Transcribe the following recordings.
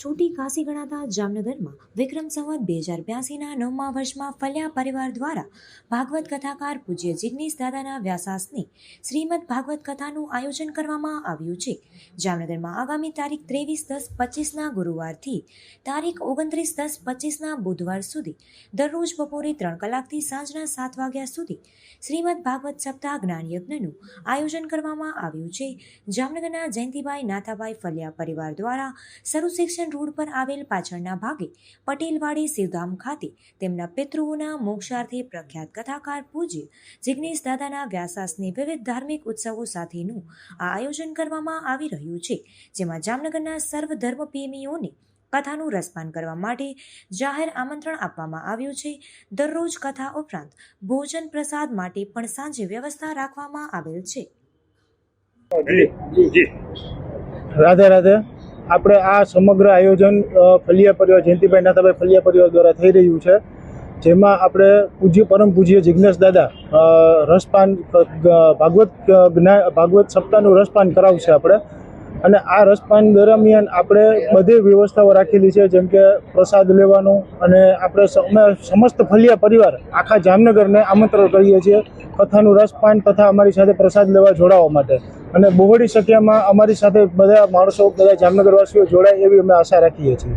છોટી કાશી ગણાતા જામનગરમાં વિક્રમ સંવત બે હજાર બ્યાસીના નવમા વર્ષમાં ફલ્યા પરિવાર દ્વારા ભાગવત કથાકાર પૂજ્ય જિજ્ઞેશ દાદાના વ્યાસાસની શ્રીમદ ભાગવત કથાનું આયોજન કરવામાં આવ્યું છે. જામનગરમાં આગામી તારીખ ત્રેવીસ દસ પચીસના ગુરુવારથી તારીખ ઓગણત્રીસ દસ પચીસના બુધવાર સુધી દરરોજ બપોરે ત્રણ કલાકથી સાંજના સાત વાગ્યા સુધી શ્રીમદ ભાગવત સપ્તાહ જ્ઞાનયજ્ઞનું આયોજન કરવામાં આવ્યું છે. જામનગરના જયંતિભાઈ નાથાભાઈ ફલિયા પરિવાર દ્વારા સર્વ શિક્ષણ રોડ પર આવેલ પાછળના ભાગે પટેલવાડી શિવધામ ખાતે તેમના પિતૃઓના મોક્ષાર્થે પ્રખ્યાત કથાકાર પૂજ્ય જિગ્નેશ દાદાના વ્યાસાસની વિવિધ ધાર્મિક ઉત્સવો સાથેનું આ આયોજન કરવામાં આવી રહ્યું છે જેમાં જામનગરના સર્વ ધર્મપ્રેમીઓને કથાનું રસપાન કરવા માટે જાહેર આમંત્રણ આપવામાં આવ્યું છે. દરરોજ કથા ઉપરાંત ભોજન પ્રસાદ માટે પણ સાંજે વ્યવસ્થા રાખવામાં આવેલ છે. જી જી. રાધે રાધે. આપણે આ સમગ્ર આયોજન ફલિયા પરિવાર, જયંતિભાઈ નાથાભાઈ ફલિયા પરિવાર દ્વારા થઈ રહ્યું છે. જેમાં આપણે પૂજ્ય, પરમ પૂજ્ય જિજ્ઞેશ દાદા રસપાન ભાગવત જ્ઞાન ભાગવત સપ્તાહનું રસપાન કરાવશે આપણે. અને આ રસપાન દરમિયાન આપણે બધી વ્યવસ્થાઓ રાખેલી છે, જેમ કે પ્રસાદ લેવાનું અને આપણે સમસ્ત ફલિયા પરિવાર આખા જામનગરને આમંત્રણ કરીએ છીએ કથાનું રસપાન તથા અમારી સાથે પ્રસાદ લેવા જોડાવા માટે. અને બહોળી સંખ્યામાં અમારી સાથે બધા માણસો, બધા જામનગરવાસીઓ જોડાય એવી અમે આશા રાખીએ છીએ.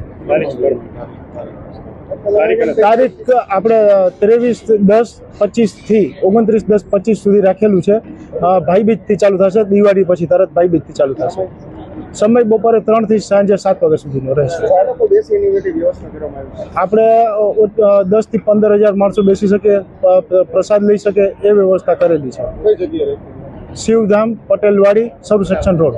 તારીખ આપણે ત્રેવીસ દસ પચીસથી ઓગણત્રીસ દસ પચીસ સુધી રાખેલું છે. ભાઈબીજથી ચાલુ થશે, દિવાળી પછી તરત ભાઈબીજથી ચાલુ થશે. સમય બપોરે ત્રણથી સાંજે સાત વાગ્યા સુધીનો રહેશે. આપણે દસથી દસથી પંદર હજાર માણસો બેસી શકે પ્રસાદ લઈ શકે એ વ્યવસ્થા કરેલી છે. Shivdham Patelwadi sub section road.